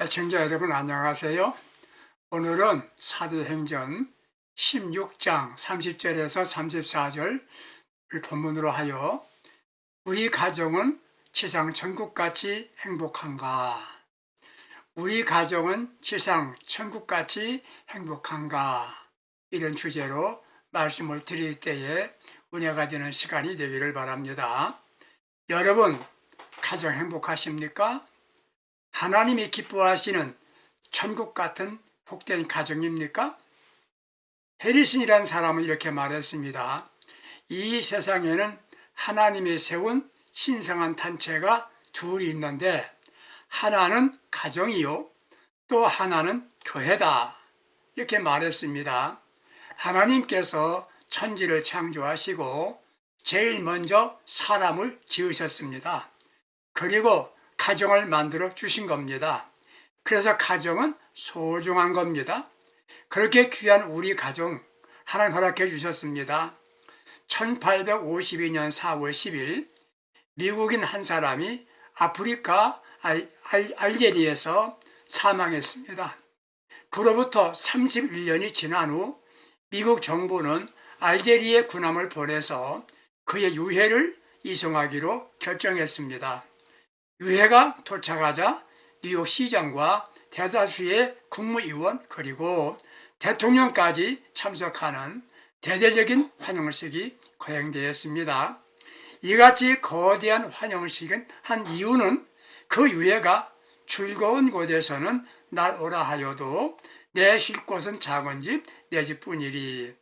애청자 여러분 안녕하세요. 오늘은 사도행전 16장 30절에서 34절을 본문으로 하여 우리 가정은 지상 천국같이 행복한가? 우리 가정은 지상 천국같이 행복한가? 이런 주제로 말씀을 드릴 때에 은혜가 되는 시간이 되기를 바랍니다. 여러분, 가정 행복하십니까? 하나님이 기뻐하시는 천국 같은 복된 가정입니까? 해리슨이라는 사람은 이렇게 말했습니다. 이 세상에는 하나님이 세운 신성한 단체가 둘이 있는데 하나는 가정이요 또 하나는 교회다 이렇게 말했습니다. 하나님께서 천지를 창조하시고 제일 먼저 사람을 지으셨습니다. 그리고 가정을 만들어 주신 겁니다. 그래서 가정은 소중한 겁니다. 그렇게 귀한 우리 가정 하나님 허락해 주셨습니다. 1852년 4월 10일 미국인 한 사람이 아프리카 알제리에서 사망했습니다. 그로부터 31년이 지난 후 미국 정부는 알제리에 군함을 보내서 그의 유해를 이송하기로 결정했습니다. 유해가 도착하자 뉴욕 시장과 대다수의 국무위원 그리고 대통령까지 참석하는 대대적인 환영식이 거행되었습니다. 이같이 거대한 환영식은 한 이유는 그 유해가 즐거운 곳에서는 날 오라 하여도 내 쉴 곳은 작은 집, 내 집뿐이리.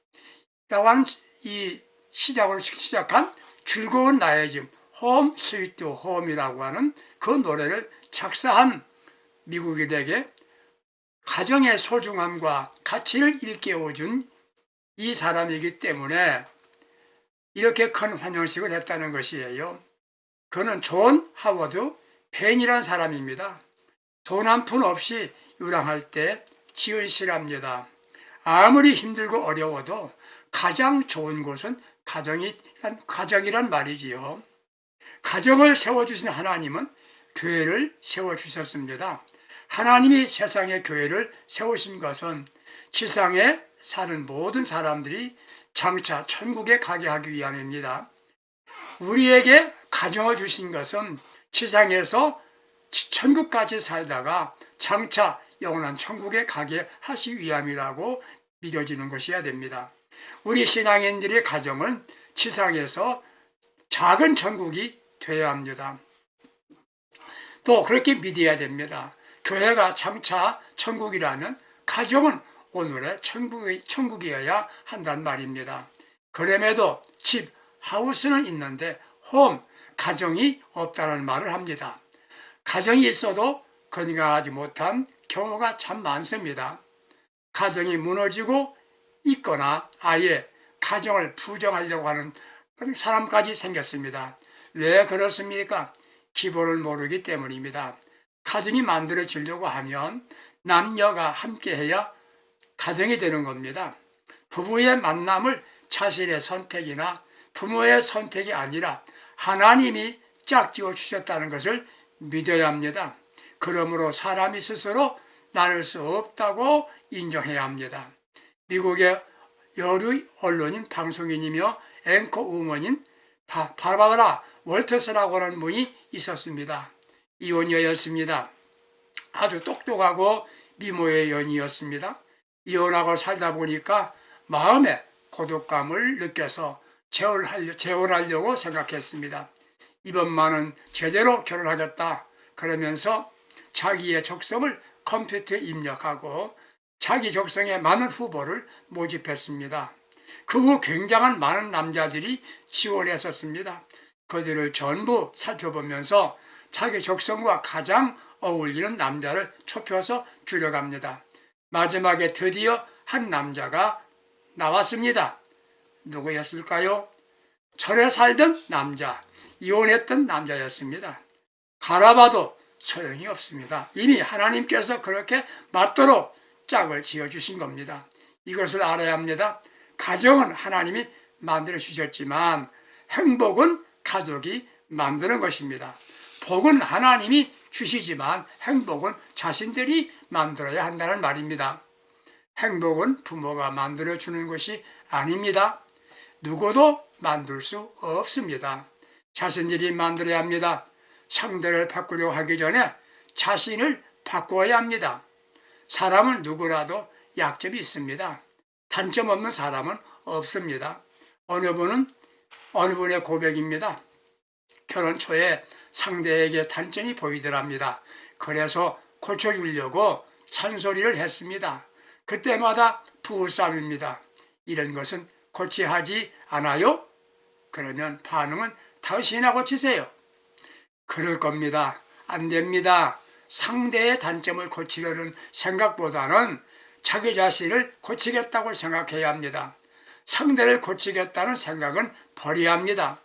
라고 하는 이 시작으로 시작한 즐거운 나의 집, 홈 스위트 홈이라고 하는 그 노래를 작사한 미국인에게 가정의 소중함과 가치를 일깨워준 이 사람이기 때문에 이렇게 큰 환영식을 했다는 것이에요. 그는 존 하워드 벤이란 사람입니다. 돈 한 푼 없이 유랑할 때 지은 시랍니다. 아무리 힘들고 어려워도 가장 좋은 곳은 가정이, 가정이란 말이지요. 가정을 세워주신 하나님은 교회를 세워주셨습니다. 하나님이 세상의 교회를 세우신 것은 지상에 사는 모든 사람들이 장차 천국에 가게 하기 위함입니다. 우리에게 가정을 주신 것은 지상에서 천국까지 살다가 장차 영원한 천국에 가게 하시 위함이라고 믿어지는 것이어야 됩니다. 우리 신앙인들의 가정은 지상에서 작은 천국이 되어야 합니다. 또 그렇게 믿어야 됩니다. 교회가 장차 천국이라면 가정은 오늘의 천국이, 천국이어야 한단 말입니다. 그럼에도 집, 하우스는 있는데 홈, 가정이 없다는 말을 합니다. 가정이 있어도 건강하지 못한 경우가 참 많습니다. 가정이 무너지고 있거나 아예 가정을 부정하려고 하는 사람까지 생겼습니다. 왜 그렇습니까? 기본을 모르기 때문입니다. 가정이 만들어지려고 하면 남녀가 함께해야 가정이 되는 겁니다. 부부의 만남을 자신의 선택이나 부모의 선택이 아니라 하나님이 짝지어 주셨다는 것을 믿어야 합니다. 그러므로 사람이 스스로 나눌 수 없다고 인정해야 합니다. 미국의 여류 언론인 방송인이며 앵커 우먼인 바바라 월터스라고 하는 분이 있었습니다. 이혼녀였습니다. 아주 똑똑하고 미모의 연이었습니다. 이혼하고 살다 보니까 마음에 고독감을 느껴서 재혼하려고 생각했습니다. 이번만은 제대로 결혼하겠다. 그러면서 자기의 적성을 컴퓨터에 입력하고 자기 적성에 많은 후보를 모집했습니다. 그 후 굉장한 많은 남자들이 지원했었습니다. 그들을 전부 살펴보면서 자기 적성과 가장 어울리는 남자를 좁혀서 줄여갑니다. 마지막에 드디어 한 남자가 나왔습니다. 누구였을까요? 절에 살던 남자, 이혼했던 남자였습니다. 갈아봐도 소용이 없습니다. 이미 하나님께서 그렇게 맞도록 짝을 지어주신 겁니다. 이것을 알아야 합니다. 가정은 하나님이 만들어 주셨지만 행복은 가족이 만드는 것입니다. 복은 하나님이 주시지만 행복은 자신들이 만들어야 한다는 말입니다. 행복은 부모가 만들어 주는 것이 아닙니다. 누구도 만들 수 없습니다. 자신들이 만들어야 합니다. 상대를 바꾸려고 하기 전에 자신을 바꾸어야 합니다. 사람은 누구라도 약점이 있습니다. 단점 없는 사람은 없습니다. 어느 분은 어느 분의 고백입니다. 결혼 초에 상대에게 단점이 보이더랍니다. 그래서 고쳐주려고 잔소리를 했습니다. 그때마다 부부싸움입니다. 이런 것은 고쳐야 하지 않아요? 그러면 반응은 당신이나 고치세요. 그럴 겁니다. 안 됩니다. 상대의 단점을 고치려는 생각보다는 자기 자신을 고치겠다고 생각해야 합니다. 상대를 고치겠다는 생각은 버려야 합니다.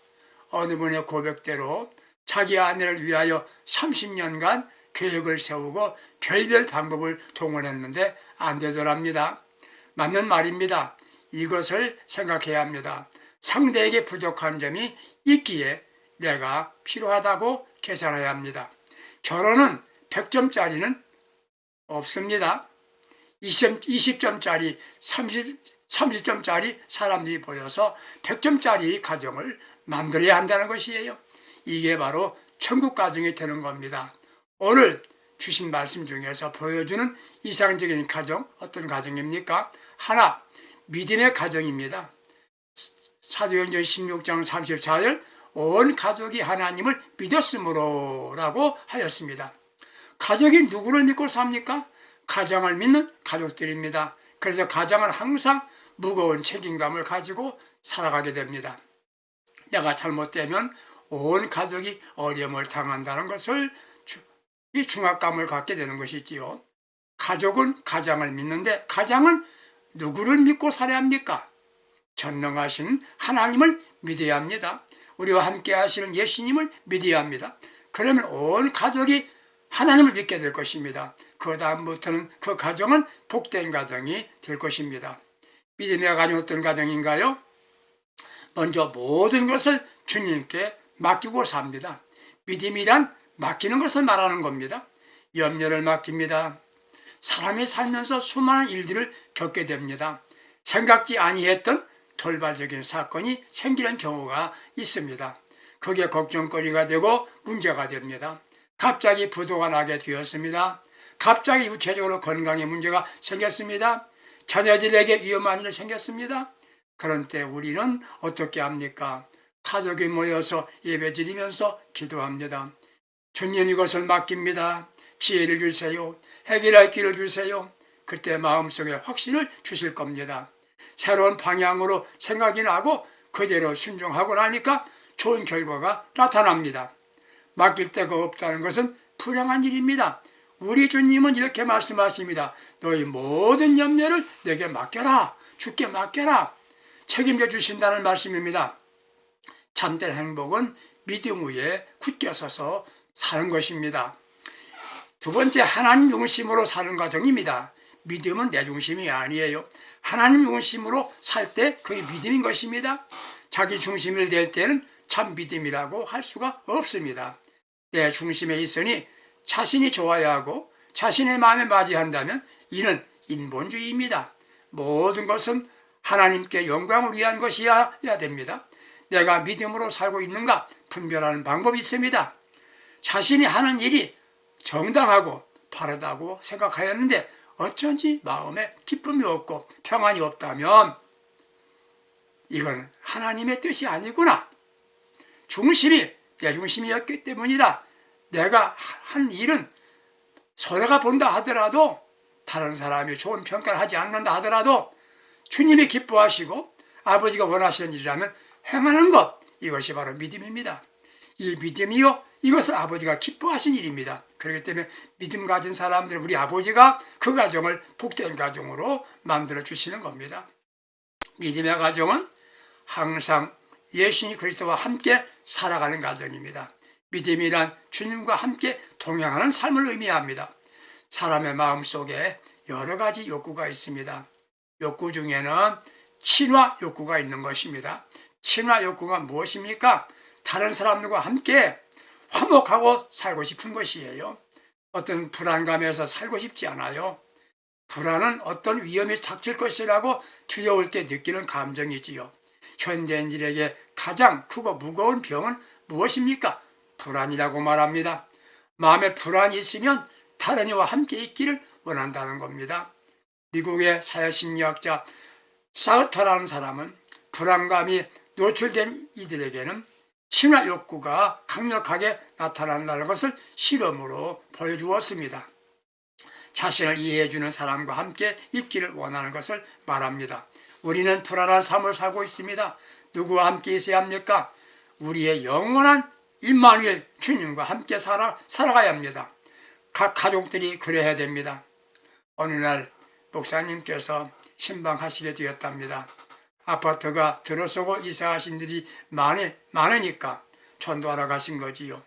어느 분의 고백대로 자기 아내를 위하여 30년간 계획을 세우고 별별 방법을 동원했는데 안 되더랍니다. 맞는 말입니다. 이것을 생각해야 합니다. 상대에게 부족한 점이 있기에 내가 필요하다고 계산해야 합니다. 결혼은 100점짜리는 없습니다. 20, 20점짜리, 30, 30점짜리 사람들이 보여서 100점짜리 가정을 만들어야 한다는 것이에요. 이게 바로 천국 가정이 되는 겁니다. 오늘 주신 말씀 중에서 보여주는 이상적인 가정, 어떤 가정입니까? 하나, 믿음의 가정입니다. 사도행전 16장 34절, 온 가족이 하나님을 믿었으므로 라고 하였습니다. 가족이 누구를 믿고 삽니까? 가장을 믿는 가족들입니다. 그래서 가장은 항상 무거운 책임감을 가지고 살아가게 됩니다. 내가 잘못되면 온 가족이 어려움을 당한다는 것을 이 중압감을 갖게 되는 것이지요. 가족은 가장을 믿는데 가장은 누구를 믿고 살아야 합니까? 전능하신 하나님을 믿어야 합니다. 우리와 함께 하시는 예수님을 믿어야 합니다. 그러면 온 가족이 하나님을 믿게 될 것입니다. 그 다음부터는 그 가정은 복된 가정이 될 것입니다. 믿음의 가정 어떤 가정인가요? 먼저 모든 것을 주님께 맡기고 삽니다. 믿음이란 맡기는 것을 말하는 겁니다. 염려를 맡깁니다. 사람이 살면서 수많은 일들을 겪게 됩니다. 생각지 아니했던 돌발적인 사건이 생기는 경우가 있습니다. 그게 걱정거리가 되고 문제가 됩니다. 갑자기 부도가 나게 되었습니다. 갑자기 유체적으로 건강에 문제가 생겼습니다. 자녀들에게 위험한 일이 생겼습니다. 그런 때 우리는 어떻게 합니까? 가족이 모여서 예배 드리면서 기도합니다. 주님 이것을 맡깁니다. 지혜를 주세요. 해결할 길을 주세요. 그때 마음속에 확신을 주실 겁니다. 새로운 방향으로 생각이 나고 그대로 순종하고 나니까 좋은 결과가 나타납니다. 맡길 데가 없다는 것은 불행한 일입니다. 우리 주님은 이렇게 말씀하십니다. 너희 모든 염려를 내게 맡겨라. 주께 맡겨라. 책임져 주신다는 말씀입니다. 참된 행복은 믿음 위에 굳게 서서 사는 것입니다. 두 번째 하나님 중심으로 사는 과정입니다. 믿음은 내 중심이 아니에요. 하나님 중심으로 살 때 그게 믿음인 것입니다. 자기 중심을 낼 때는 참 믿음이라고 할 수가 없습니다. 내 중심에 있으니 자신이 좋아야 하고 자신의 마음에 맞이한다면 이는 인본주의입니다. 모든 것은 하나님께 영광을 위한 것이어야 됩니다. 내가 믿음으로 살고 있는가 분별하는 방법이 있습니다. 자신이 하는 일이 정당하고 바르다고 생각하였는데 어쩐지 마음에 기쁨이 없고 평안이 없다면 이건 하나님의 뜻이 아니구나. 중심이 내 중심이었기 때문이다. 내가 한 일은 손해가 본다 하더라도 다른 사람이 좋은 평가를 하지 않는다 하더라도 주님이 기뻐하시고 아버지가 원하시는 일이라면 행하는 것 이것이 바로 믿음입니다. 이 믿음이요 이것은 아버지가 기뻐하신 일입니다. 그렇기 때문에 믿음 가진 사람들 우리 아버지가 그 가정을 복된 가정으로 만들어 주시는 겁니다. 믿음의 가정은 항상 예수님 그리스도와 함께 살아가는 가정입니다. 믿음이란 주님과 함께 동행하는 삶을 의미합니다. 사람의 마음 속에 여러 가지 욕구가 있습니다. 욕구 중에는 친화 욕구가 있는 것입니다. 친화 욕구가 무엇입니까? 다른 사람들과 함께 화목하고 살고 싶은 것이에요. 어떤 불안감에서 살고 싶지 않아요. 불안은 어떤 위험이 닥칠 것이라고 두려울 때 느끼는 감정이지요. 현대인들에게 가장 크고 무거운 병은 무엇입니까? 불안이라고 말합니다. 마음에 불안이 있으면 다른 이와 함께 있기를 원한다는 겁니다. 미국의 사회심리학자 사우터라는 사람은 불안감이 노출된 이들에게는 신화 욕구가 강력하게 나타난다는 것을 실험으로 보여주었습니다. 자신을 이해해주는 사람과 함께 있기를 원하는 것을 말합니다. 우리는 불안한 삶을 살고 있습니다. 누구와 함께 있어야 합니까? 우리의 영원한 임마누엘 주님과 함께 살아, 살아가야 합니다. 각 가족들이 그래야 됩니다. 어느 날 목사님께서 신방하시게 되었답니다. 아파트가 들어서고 이사하신 들이 많이, 많으니까 전도하러 가신 거지요.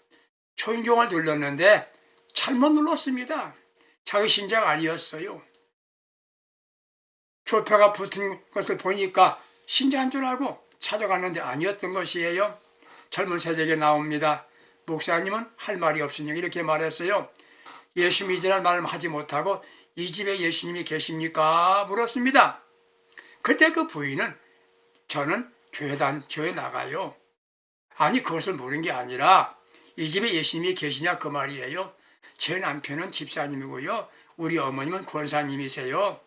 초인종을 눌렀는데 잘못 눌렀습니다. 자기 신장 아니었어요. 조표가 붙은 것을 보니까 신자인 줄 알고 찾아갔는데 아니었던 것이에요. 젊은 세대에게 나옵니다. 목사님은 할 말이 없으니 이렇게 말했어요. 예수 믿으라는 말을 하지 못하고 이 집에 예수님이 계십니까? 물었습니다. 그때 그 부인은 저는 교회 단, 교회 나가요. 아니 그것을 물은 게 아니라 이 집에 예수님이 계시냐 그 말이에요. 제 남편은 집사님이고요. 우리 어머님은 권사님이세요.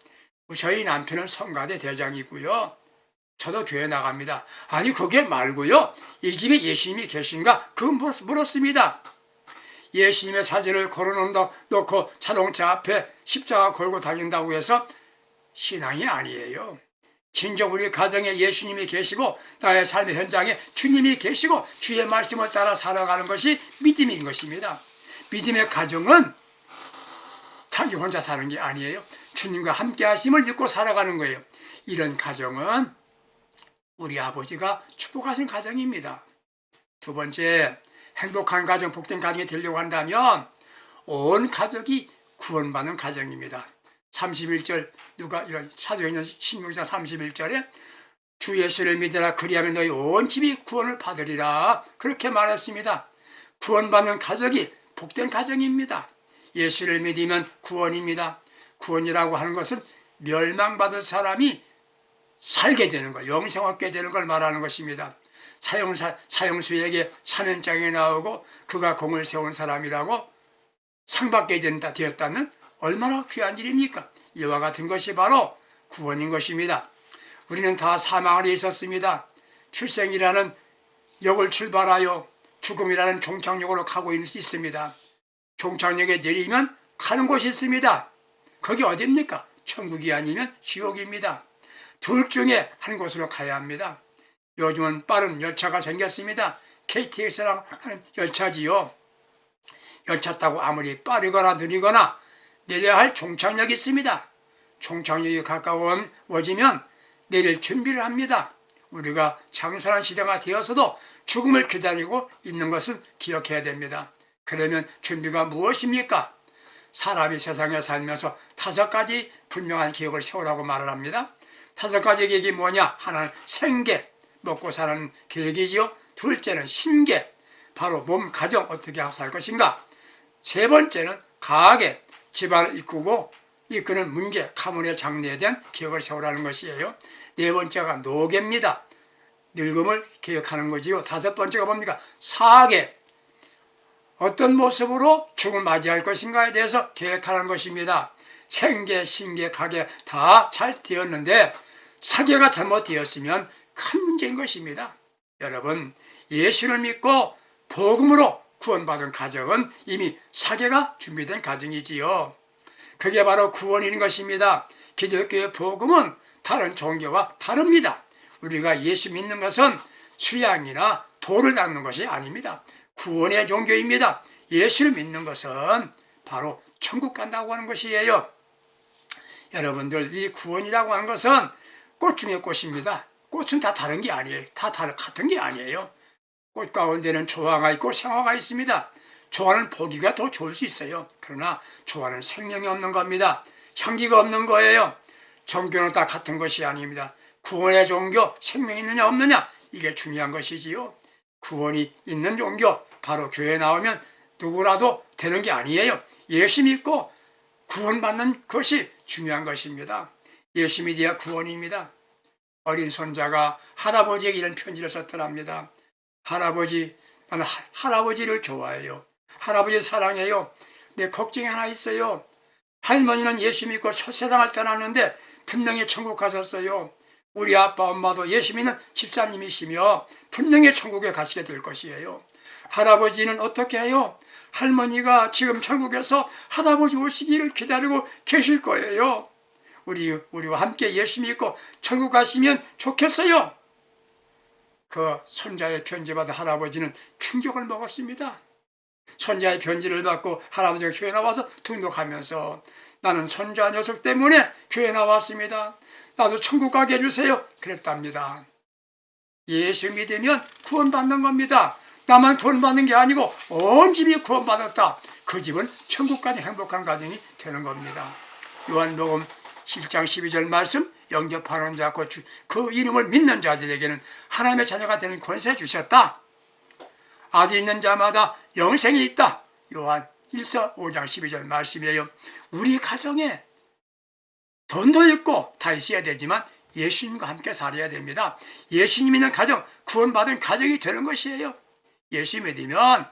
저희 남편은 성가대 대장이고요. 저도 교회 나갑니다. 아니 그게 말고요. 이 집에 예수님이 계신가? 그 물었습니다. 예수님의 사진을 걸어놓는다 놓고 자동차 앞에 십자가 걸고 다닌다고 해서 신앙이 아니에요. 진정 우리 가정에 예수님이 계시고 나의 삶의 현장에 주님이 계시고 주의 말씀을 따라 살아가는 것이 믿음인 것입니다. 믿음의 가정은 자기 혼자 사는 게 아니에요. 주님과 함께 하심을 믿고 살아가는 거예요. 이런 가정은 우리 아버지가 축복하신 가정입니다. 두 번째, 행복한 가정, 복된 가정이 되려고 한다면 온 가족이 구원받는 가정입니다. 31절 누가 사도행전 16장 31절에 주 예수를 믿으라 그리하면 너희 온 집이 구원을 받으리라 그렇게 말했습니다. 구원받는 가족이 복된 가정입니다. 예수를 믿으면 구원입니다. 구원이라고 하는 것은 멸망받을 사람이 살게 되는 것, 영생 얻게 되는 걸 말하는 것입니다. 사형사, 사형수에게 사면장이 나오고 그가 공을 세운 사람이라고 상받게 된다 되었다면 얼마나 귀한 일입니까? 이와 같은 것이 바로 구원인 것입니다. 우리는 다 사망을 있었습니다. 출생이라는 역을 출발하여 죽음이라는 종착역으로 가고 있습니다. 종착역에 내리면 가는 곳이 있습니다. 거기 어디입니까? 천국이 아니면 지옥입니다. 둘 중에 한 곳으로 가야 합니다. 요즘은 빠른 열차가 생겼습니다. KTX랑 하는 열차지요. 열차 타고 아무리 빠르거나 느리거나 내려야 할 종착역이 있습니다. 종착역이 가까워지면 내릴 준비를 합니다. 우리가 장수한 시대가 되어서도 죽음을 기다리고 있는 것을 기억해야 됩니다. 그러면 준비가 무엇입니까? 사람이 세상에 살면서 다섯 가지 분명한 계획을 세우라고 말을 합니다. 다섯 가지 계획이 뭐냐? 하나는 생계, 먹고 사는 계획이지요. 둘째는 신계, 바로 몸, 가정 어떻게 살 것인가. 세 번째는 가계, 집안을 이끄고 이끄는 문제, 가문의 장래에 대한 계획을 세우라는 것이에요. 네 번째가 노계입니다. 늙음을 계획하는 거지요. 다섯 번째가 뭡니까? 사계, 어떤 모습으로 죽음을 맞이할 것인가에 대해서 계획하는 것입니다. 생계, 신계, 가계 다 잘 되었는데 사계가 잘못되었으면 큰 문제인 것입니다. 여러분, 예수를 믿고 복음으로 구원받은 가정은 이미 사계가 준비된 가정이지요. 그게 바로 구원인 것입니다. 기독교의 복음은 다른 종교와 다릅니다. 우리가 예수 믿는 것은 수양이나 도를 닦는 것이 아닙니다. 구원의 종교입니다. 예수를 믿는 것은 바로 천국 간다고 하는 것이에요. 여러분들 이 구원이라고 하는 것은 꽃 중에 꽃입니다. 꽃은 다 다른 게 아니에요. 다 다른 같은 게 아니에요. 꽃 가운데는 조화가 있고 생화가 있습니다. 조화는 보기가 더 좋을 수 있어요. 그러나 조화는 생명이 없는 겁니다. 향기가 없는 거예요. 종교는 다 같은 것이 아닙니다. 구원의 종교, 생명이 있느냐 없느냐 이게 중요한 것이지요. 구원이 있는 종교, 바로 교회 나오면 누구라도 되는 게 아니에요. 예수 믿고 구원받는 것이 중요한 것입니다. 예수 믿어야 구원입니다. 어린 손자가 할아버지에게 이런 편지를 썼더랍니다. 할아버지, 나는 하- 할아버지를 좋아해요. 할아버지 사랑해요. 내 걱정이 하나 있어요. 할머니는 예수 믿고 첫세상을 떠났는데 분명히 천국 가셨어요. 우리 아빠 엄마도 예수 믿는 집사님이시며 분명히 천국에 가시게 될 것이에요. 할아버지는 어떻게 해요? 할머니가 지금 천국에서 할아버지 오시기를 기다리고 계실 거예요. 우리 우리와 함께 예수 믿고 천국 가시면 좋겠어요. 그 손자의 편지 받은 할아버지는 충격을 먹었습니다. 손자의 편지를 받고 할아버지가 교회 나와서 등록하면서 나는 손자 녀석 때문에 교회 나왔습니다. 나도 천국 가게 해주세요. 그랬답니다. 예수 믿으면 구원받는 겁니다. 나만 구원받는 게 아니고 온 집이 구원받았다. 그 집은 천국까지 행복한 가정이 되는 겁니다. 요한복음 7장 12절 말씀 영접하는 자, 그, 주- 그 이름을 믿는 자들에게는 하나님의 자녀가 되는 권세 주셨다. 아들 있는 자마다 영생이 있다. 요한 1서 5장 12절 말씀이에요. 우리 가정에 돈도 있고 다 있어야 되지만 예수님과 함께 살아야 됩니다. 예수님 있는 가정, 구원받은 가정이 되는 것이에요. 예수 믿으면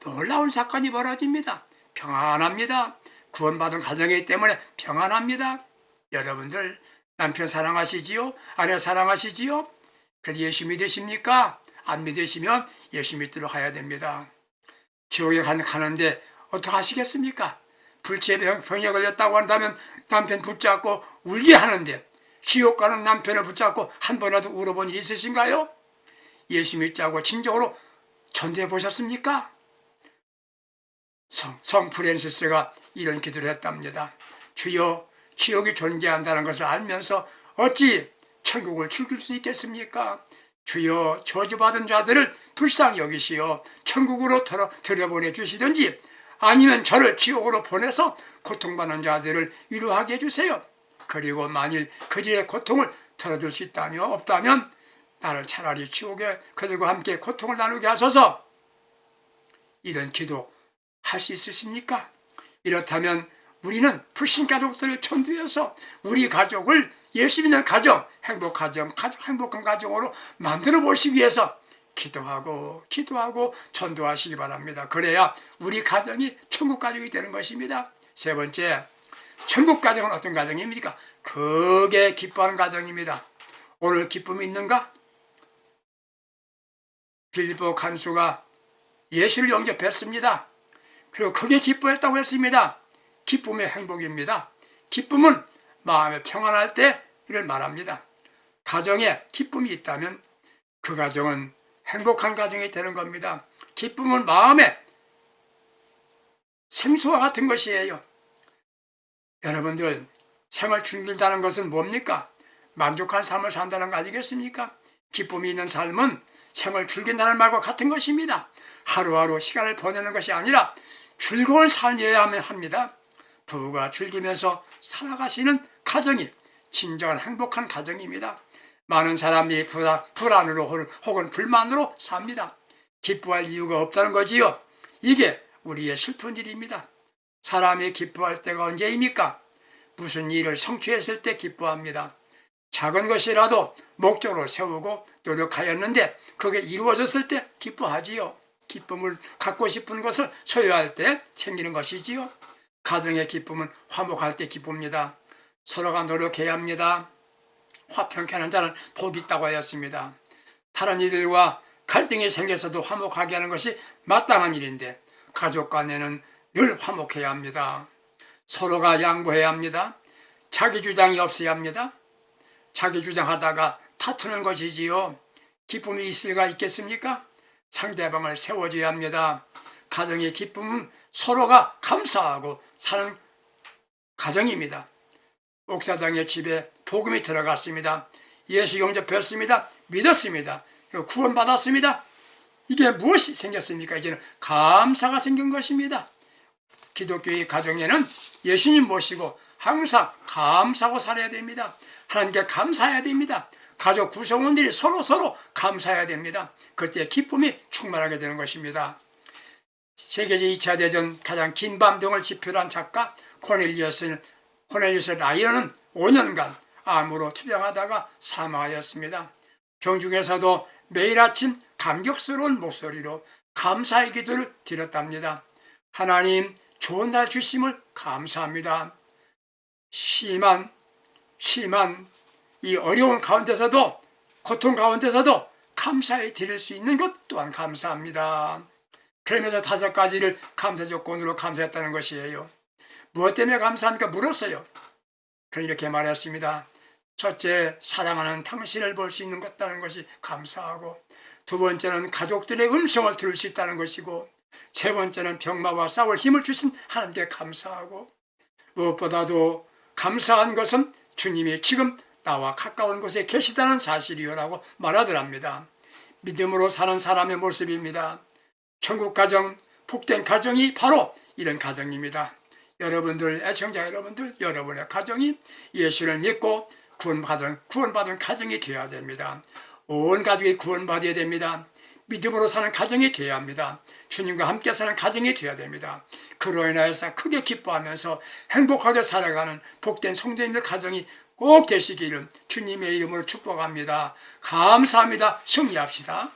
놀라운 사건이 벌어집니다. 평안합니다. 구원받은 가정이기 때문에 평안합니다. 여러분들 남편 사랑하시지요? 아내 사랑하시지요? 그래도 예수 믿으십니까? 안 믿으시면 예수 믿도록 해야 됩니다. 지옥에 간- 가는데 어떻게 하시겠습니까? 불치의 병- 병에 걸렸다고 한다면 남편 붙잡고 울게 하는데 지옥 가는 남편을 붙잡고 한 번이라도 울어본 일 있으신가요? 예수 믿자고 진정으로 전도해 보셨습니까? 성, 성 프랜시스가 이런 기도를 했답니다. 주여 지옥이 존재한다는 것을 알면서 어찌 천국을 즐길 수 있겠습니까? 주여 저주받은 자들을 불쌍히 여기시어 천국으로 들여보내 주시든지 아니면 저를 지옥으로 보내서 고통받는 자들을 위로하게 해주세요. 그리고 만일 그들의 고통을 덜어줄 수 있다며 없다면 나를 차라리 지옥에 그들과 함께 고통을 나누게 하소서 이런 기도 할 수 있으십니까? 이렇다면 우리는 불신 가족들을 천두해서 우리 가족을 예수 믿는 가정, 행복 가정, 가정 행복한 가정으로 만들어 보시기 위해서 기도하고 기도하고 전도하시기 바랍니다. 그래야 우리 가정이 천국 가정이 되는 것입니다. 세 번째, 천국 가정은 어떤 가정입니까? 크게 기뻐하는 가정입니다. 오늘 기쁨이 있는가? 빌보 간수가 예수를 영접했습니다. 그리고 크게 기뻐했다고 했습니다. 기쁨의 행복입니다. 기쁨은 마음에 평안할 때를 말합니다. 가정에 기쁨이 있다면 그 가정은 행복한 가정이 되는 겁니다. 기쁨은 마음에 생수와 같은 것이에요. 여러분들 생을 즐긴다는 것은 뭡니까? 만족한 삶을 산다는 거 아니겠습니까? 기쁨이 있는 삶은 생을 즐긴다는 말과 같은 것입니다. 하루하루 시간을 보내는 것이 아니라 즐거운 삶이어야 합니다. 부부가 즐기면서 살아가시는 가정이 진정한 행복한 가정입니다. 많은 사람이 불안, 불안 으로 혹은 불만으로 삽니다. 기뻐할 이유가 없다는 거지요. 이게 우리의 슬픈 일입니다. 사람이 기뻐할 때가 언제입니까? 무슨 일을 성취했을 때 기뻐합니다. 작은 것이라도 목적으로 세우고 노력하였는데 그게 이루어졌을 때 기뻐하지요. 기쁨을 갖고 싶은 것을 소유할 때 생기는 것이지요. 가정의 기쁨은 화목할 때 기쁩니다. 서로가 노력해야 합니다. 화평케 하는 자는 복이 있다고 하였습니다. 다른 이들과 갈등이 생겨서도 화목하게 하는 것이 마땅한 일인데 가족 간에는 늘 화목해야 합니다. 서로가 양보해야 합니다. 자기 주장이 없어야 합니다. 자기 주장하다가 다투는 것이지요. 기쁨이 있을 리가 있겠습니까? 상대방을 세워줘야 합니다. 가정의 기쁨은 서로가 감사하고 사는 가정입니다. 옥사장의 집에 복음이 들어갔습니다. 예수 영접했습니다. 믿었습니다. 구원받았습니다. 이게 무엇이 생겼습니까? 이제는 감사가 생긴 것입니다. 기독교의 가정에는 예수님 모시고 항상 감사하고 살아야 됩니다. 하나님께 감사해야 됩니다. 가족 구성원들이 서로 서로 감사해야 됩니다. 그때 기쁨이 충만하게 되는 것입니다. 세계제 2차 대전 가장 긴 밤 등을 지표로 한 작가 코넬리어스, 코넬리어스 라이어는 5년간 암으로 투병하다가 사망하였습니다. 경중에서도 매일 아침 감격스러운 목소리로 감사의 기도를 드렸답니다. 하나님 좋은 날 주심을 감사합니다. 심한 심한 이 어려운 가운데서도 고통 가운데서도 감사해 드릴 수 있는 것 또한 감사합니다. 그러면서 다섯 가지를 감사 조건으로 감사했다는 것이에요. 무엇 때문에 감사합니까? 물었어요. 그럼 이렇게 말했습니다. 첫째, 사랑하는 당신을 볼 수 있는 것다는 것이 감사하고, 두 번째는 가족들의 음성을 들을 수 있다는 것이고, 세 번째는 병마와 싸울 힘을 주신 하나님께 감사하고, 무엇보다도 감사한 것은 주님이 지금 나와 가까운 곳에 계시다는 사실이요라고 말하더랍니다. 믿음으로 사는 사람의 모습입니다. 천국 가정, 복된 가정이 바로 이런 가정입니다. 여러분들, 애청자 여러분들, 여러분의 가정이 예수를 믿고 구원받은, 구원받은 가정이 되어야 됩니다. 온 가족이 구원받아야 됩니다. 믿음으로 사는 가정이 되어야 합니다. 주님과 함께 사는 가정이 되어야 됩니다. 그로 인하여서 크게 기뻐하면서 행복하게 살아가는 복된 성도님들 가정이 꼭 되시기를 주님의 이름으로 축복합니다. 감사합니다. 승리합시다.